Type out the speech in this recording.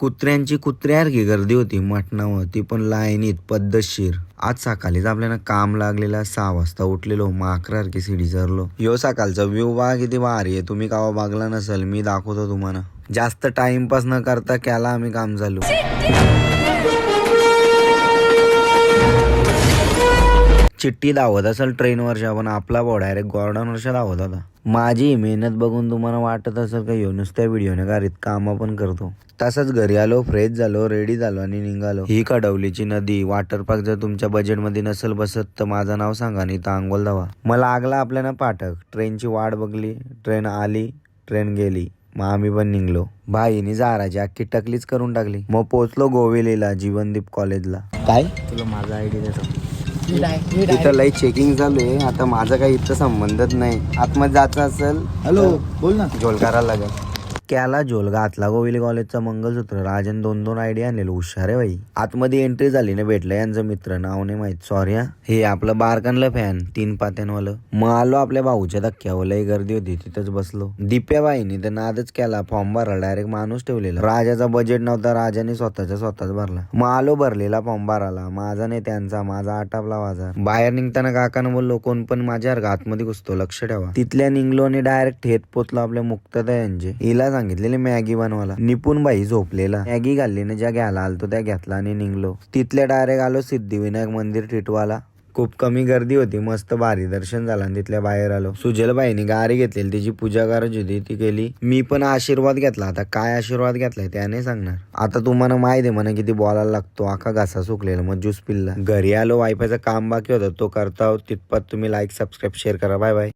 कुत्र्यांची कुत्र्यासारखी गर्दी होती मटणावर ती पण लाईनीत पद्धतशीर. आज सकाळीच आपल्याला काम लागलेला सहा वाजता उठलेलो मग अकरासारखी सिडी चरलो. यो सकाळचा व्ह्यू वा किती भारी आहे. तुम्ही कावा बघला नसेल मी दाखवतो तुम्हाला. जास्त टाइमपास न करता केला आम्ही काम चालू. चिठ्ठी धावत असेल ट्रेनवरच्या पण आपला भाऊ डायरेक्ट गॉर्डनवरच्या धावत होता. माझी मेहनत बघून तुम्हाला वाटत असेल का येऊ नुसत्या व्हिडिओने गाडीत कामं पण करतो. तसंच घरी आलो फ्रेश झालो रेडी झालो आणि निघालो. ही कडवलीची नदी वॉटर पार्क जर तुमच्या बजेटमध्ये नसेल बसत तर माझं नाव सांगा आणि इथं अंगोल धावा. मला लागला आपल्याला पाठक. ट्रेनची वाट बघली ट्रेन आली ट्रेन गेली. मग आम्ही पण निघलो. भाईनी जाराची अख्खी टकलीच करून टाकली. मग पोचलो गोवेलीला जीवनदीप कॉलेजला काय? तुला माझा आयडी देतो. तिथं लई चेकिंग चालू आहे. आता माझा काही इथं संबंधच नाही. आतमध्ये जायचं असेल हॅलो बोल ना. झोल करायला लागेल. क्याला झोल घातला. गोविल कॉलेजचा मंगलसूत्र. राजन दोन दोन आयडिया आणलेलं. हुशार आहे बाई. आतमध्ये एंट्री झाली ना भेटलं. यांचं मित्र नाव नाही माहीत. सॉरी हा. हे आपलं बारकनलं फॅन तीन पात्यांवालं. मग आलो आपल्या भाऊच्या धक्क्यावर. लई गर्दी होती. तिथंच बसलो. दिप्याबाईने तर नादच केला. फॉर्म भरला. डायरेक्ट माणूस ठेवलेला. राजाचा बजेट नव्हता. राजाने स्वतःच्या स्वतःच भरला. मग आलो भरलेला फॉर्म भराला माझा नाही त्यांचा. माझा आटापला माझा बाहेर निघताना काकानं बोललो कोण पण माझ्यावर आतमध्ये घुसतो. लक्ष ठेवा. तिथल्या निघलो आणि डायरेक्ट थेट पोचलो आपल्या मुक्तता यांचे हिला सांगितलेले मॅगी बनवायला. निपुण बाई झोपलेला. मॅगी घाललीने ज्या घ्यायला आलतो त्या घेतला आणि निघलो. तिथल्या डायरेक्ट आलो सिद्धिविनायक मंदिर टिटवाला खूप कमी गर्दी होती मस्त भारी दर्शन झालं आणि तिथल्या बाहेर आलो. सुजलबाईनी गारी घेतलेली तिची पूजा करायची होती ती केली मी पण आशीर्वाद घेतला. आता काय आशीर्वाद घेतलाय त्याने सांगणार. आता तुम्हाला माहिती आहे म्हणा किती बोलायला लागतो. आका घासा सुकलेला मग ज्यूस पिल्ला. घरी आलो वायफायचं काम बाकी होतं. तो करता तितपत तुम्ही लाईक सबस्क्राईब शेअर करा. Bye bye